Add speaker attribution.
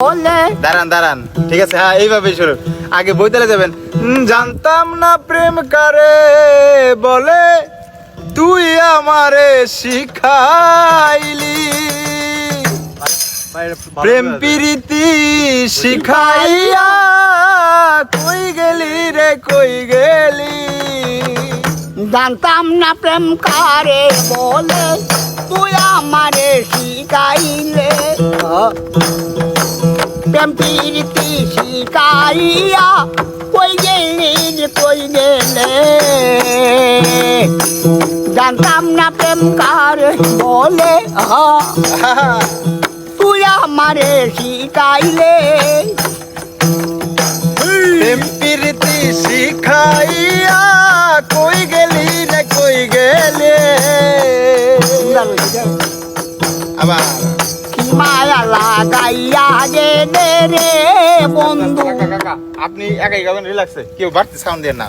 Speaker 1: বলে।
Speaker 2: দাঁড়ান দাঁড়ান। ঠিক আছে হ্যাঁ শুরু। আগে বইতলে যাবেন। জানতাম না প্রেম কারে বলে তুই আমারে শিখাইলি। প্রেম প্রীতি শিখাইয়া কই গেলি রে কই গেলি?
Speaker 1: জানতাম না প্রেম কারে বলে তুই আমারে শিখাইলে। প্রেম প্রীতি শিখাইয়া কই গেলি রে কই গেলে জানতাম না প্রেম কারে বলে তুই আমারে শিখাইলে
Speaker 2: প্রেম প্রীতি শিখাইয়া কই গেলি রে কই গেলে আবার। আপনি একাই গাবেন রিল্যাক্সে কেউ বাড়তি সাউন্ড দেন না।